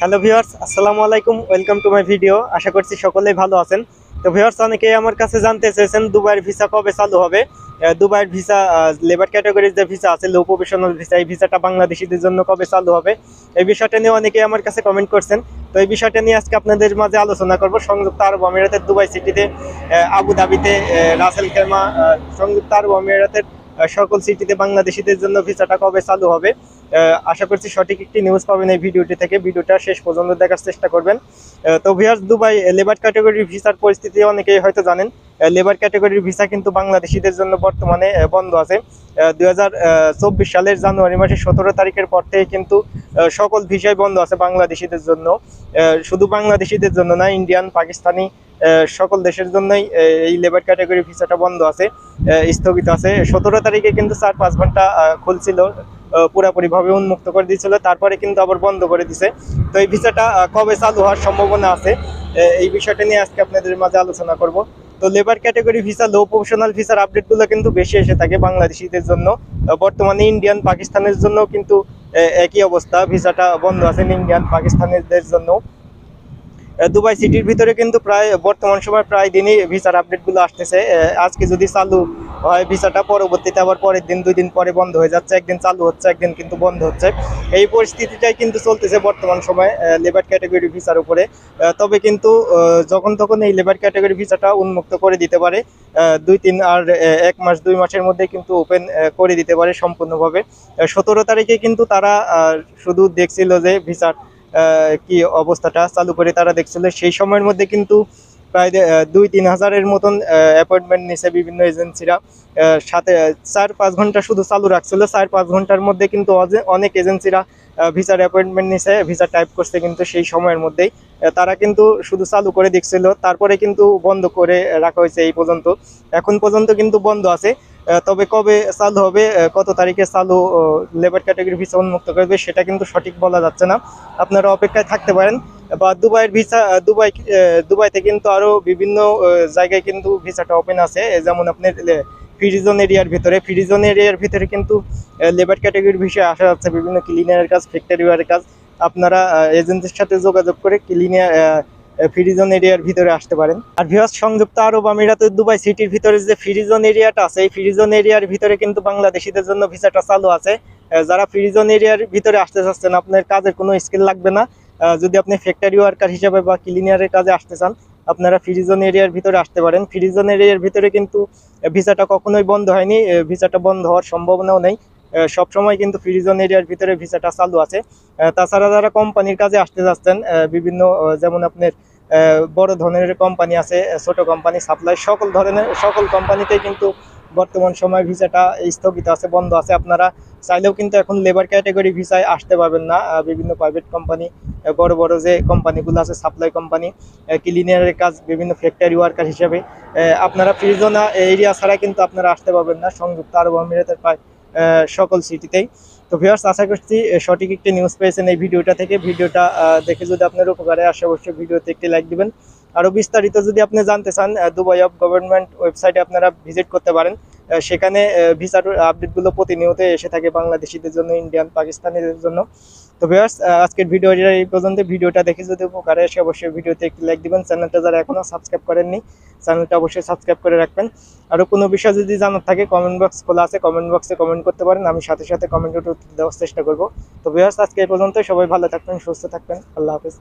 Hello viewers আসসালামু আলাইকুম welcome to my video. আশা করছি সকলেই ভালো আছেন। তো ভিউয়ার্স অনেকেই আমার কাছে জানতে চেয়েছেন দুবাইয়ের ভিসা কবে চালু হবে। দুবাইয়ের ভিসা লেবার ক্যাটাগরির যে ভিসা আছে লো প্রফেশনাল ভিসা এই ভিসাটা বাংলাদেশিদের জন্য কবে চালু হবে? এই বিষয়টা নিয়ে অনেকেই আমার কাছে কমেন্ট করছেন। তো এই বিষয়টা নিয়ে আজকে আপনাদের মাঝে আলোচনা করব। সংযুক্ত আরব আমিরাতের দুবাই সিটিতে আহ, আবু ধাবিতে রাসেল খেমা সংযুক্ত আরব আমিরাতের সকল সিটিতে বাংলাদেশিদের জন্য ভিসাটা কবে চালু হবে? আশা করছি সঠিক একটি নিউজ পাবেন এই ভিডিওটি থেকে। ভিডিওটা শেষ পর্যন্ত দেখার চেষ্টা করবেন। তো ভিউয়ার্স দুবাই লেবার ক্যাটাগরির ভিসার পরিস্থিতি অনেকেই হয়তো জানেন। লেবার ক্যাটাগরির ভিসা কিন্তু বাংলাদেশিদের জন্য বর্তমানে বন্ধ আছে। দুই হাজার চব্বিশ সালের জানুয়ারি মাসের সতেরো তারিখের পর থেকে কিন্তু সকল ভিসাই বন্ধ আছে বাংলাদেশিদের জন্য। শুধু বাংলাদেশিদের জন্য না ইন্ডিয়ান পাকিস্তানি সকল দেশের জন্যই এই লেবার ক্যাটাগরি ভিসাটা বন্ধ আছে স্থগিত আছে। সতেরো তারিখে কিন্তু চার পাঁচ ঘণ্টা খুলছিল। পুরাপুরি ভাবে উন্মুক্ত করে দিয়েছিল, তারপরে কিন্তু আবার বন্ধ করে দিছে। তো এই ভিসাটা কবে চালু হওয়ার সম্ভাবনা আছে এই বিষয়টা নিয়ে আজকে আপনাদের মাঝে আলোচনা করব। তো labour category visa low professional ভিসার আপডেটগুলো কিন্তু বেশি এসে থাকে বাংলাদেশিদের জন্য। বর্তমানে ইন্ডিয়ান পাকিস্তানের জন্য কিন্তু একই অবস্থা, ভিসাটা বন্ধ আছে ইন্ডিয়ান পাকিস্তানিদের জন্য দুবাই সিটির ভিতরে কিন্তু প্রায়, বর্তমান সময় প্রায় দিনই ভিসার আপডেটগুলো আসতেছে। আজকে যদি চালু হয়, ভিসাটা পরবর্তীতে আবার পরের দিন, দুই দিন পরে বন্ধ হয়ে যাচ্ছে, একদিন চালু হচ্ছে, একদিন কিন্তু বন্ধ হচ্ছে। এই পরিস্থিতিটাই কিন্তু চলতেছে বর্তমান সময় লেবার ক্যাটাগরি ভিসার উপরে। তবে কিন্তু যখন তখন এই লেবার ক্যাটাগরি ভিসাটা উন্মুক্ত করে দিতে পারে দুই তিন আর এক মাস, দুই মাসের মধ্যে কিন্তু ওপেন করে দিতে পারে সম্পূর্ণভাবে। সতেরো তারিখে কিন্তু তারা শুধু দেখছিল যে ভিসার কি অবস্থাটা চালু করে তারা দেখছিল, সেই সময়ের মধ্যে কিন্তু প্রায় দুই তিন হাজারের মতন অ্যাপয়েন্টমেন্ট নিছে বিভিন্ন এজেন্সিরা সাথে চার পাঁচ ঘণ্টা শুধু চালু রাখছিল। চার পাঁচ ঘণ্টার মধ্যে কিন্তু অনেক এজেন্সিরা ভিসার অ্যাপয়েন্টমেন্ট নিছে ভিসা টাইপ করছে কিন্তু সেই সময়ের মধ্যেই। তারা কিন্তু শুধু চালু করে দেখছিল তারপরে কিন্তু বন্ধ করে রাখা হয়েছে এই পর্যন্ত। এখন পর্যন্ত কিন্তু বন্ধ আছে। তবে কবে চালু হবে কত তারিখে চালু লেবার ক্যাটাগরি ভিসা উন্মুক্ত করবে, সেটা কিন্তু সঠিক বলা যাচ্ছে না। আপনারা অপেক্ষায় থাকতে পারেন। বা দুবাইয়ের ভিসা দুবাই দুবাইতে কিন্তু আরও বিভিন্ন জায়গায় কিন্তু ভিসাটা ওপেন আছে। যেমন আপনার ফ্রিজন এরিয়ার ভিতরে। ফ্রিজন এরিয়ার ভিতরে কিন্তু লেবার ক্যাটাগরির বিষয়ে আসা যাচ্ছে, বিভিন্ন ক্লিনারের কাজ ফ্যাক্টরি ওয়ারের কাজ। আপনারা এজেন্সির সাথে যোগাযোগ করে ক্লিনিয়ার ফ্রিজন এরিয়ার ভিতরে আসতে পারেন। আর ভিউয়ার্স সংযুক্ত আরব আমিরাতের দুবাই সিটির ভিতরে যে ফ্রিজন এরিয়াটা আছে, এই ফ্রিজন এরিয়ার ভিতরে কিন্তু বাংলাদেশিদের জন্য ভিসাটা চালু আছে। যারা ফ্রিজন এরিয়ার ভিতরে আসতে চাচ্ছেন, আপনার কাজের কোনো স্কিল লাগবে না। যদি আপনি ফ্যাক্টরি ওয়ার্কার হিসেবে বা ক্লিনিয়ারের কাজে আসতে চান, আপনারা ফ্রিজন এরিয়ার ভিতরে আসতে পারেন। ফ্রিজন এরিয়ার ভিতরে কিন্তু ভিসাটা কখনোই বন্ধ হয়নি। ভিসাটা বন্ধ হওয়ার সম্ভাবনাও নেই। সবসময় কিন্তু ফ্রিজন এরিয়ার ভিতরে ভিসাটা চালু আছে। তাছাড়া যারা কোম্পানির কাজে আসতে যাচ্ছেন বিভিন্ন যেমন আপনার বড় ধরনের কোম্পানি আছে, ছোট কোম্পানি সাপ্লাই সকল ধরনের, সকল কোম্পানিতেই কিন্তু বর্তমান সময় ভিসাটা স্থগিত আছে, বন্ধ আছে। আপনারা চাইলেও কিন্তু এখন লেবার ক্যাটাগরি ভিসায় আসতে পারবেন না। বিভিন্ন প্রাইভেট কোম্পানি বড় বড় যে কোম্পানিগুলো আছে সাপ্লাই কোম্পানি ক্লিনিয়ারের কাজ, বিভিন্ন ফ্যাক্টরি ওয়ার্কার হিসেবে আপনারা ফ্রিজোনা এরিয়া ছাড়া কিন্তু আপনারা আসতে পারবেন না। সংযুক্ত আরব আমিরাতের প্রায় সকল সিটিতেই। তো ভিওর্স আশা করছি সঠিক একটি নিউজ পেয়েছেন এই ভিডিওটা থেকে। ভিডিওটা দেখে যদি আপনার উপকারে আসে, অবশ্যই ভিডিওতে একটি লাইক দিবেন। আরও বিস্তারিত যদি আপনি জানতে চান দুবাই অফ গভর্নমেন্ট ওয়েবসাইটে আপনারা ভিজিট করতে পারেন। সেখানে ভিসার আপডেটগুলো প্রতিনিয়ত এসে থাকে বাংলাদেশিদের জন্য ইন্ডিয়ান পাকিস্তানিদের জন্য। তো ভিউয়ার্স আজকের ভিডিও এই পর্যন্ত ভিডিওটা দেখে যদি উপকারে আসে, অবশ্যই ভিডিওতে একটি লাইক দিবেন। চ্যানেলটা যারা এখনও সাবস্ক্রাইব করেননি চ্যানেলটা অবশ্যই সাবস্ক্রাইব করে রাখবেন। আরও কোনো বিষয় যদি জানার থাকে কমেন্ট বক্স খোলা আছে কমেন্ট বক্সে কমেন্ট করতে পারেন। আমি সাথে সাথে কমেন্ট উত্তর দেওয়ার চেষ্টা করব। তো ভিউয়ার্স আজকে এই পর্যন্ত সবাই ভালো থাকবেন, সুস্থ থাকবেন। আল্লাহ হাফেজ।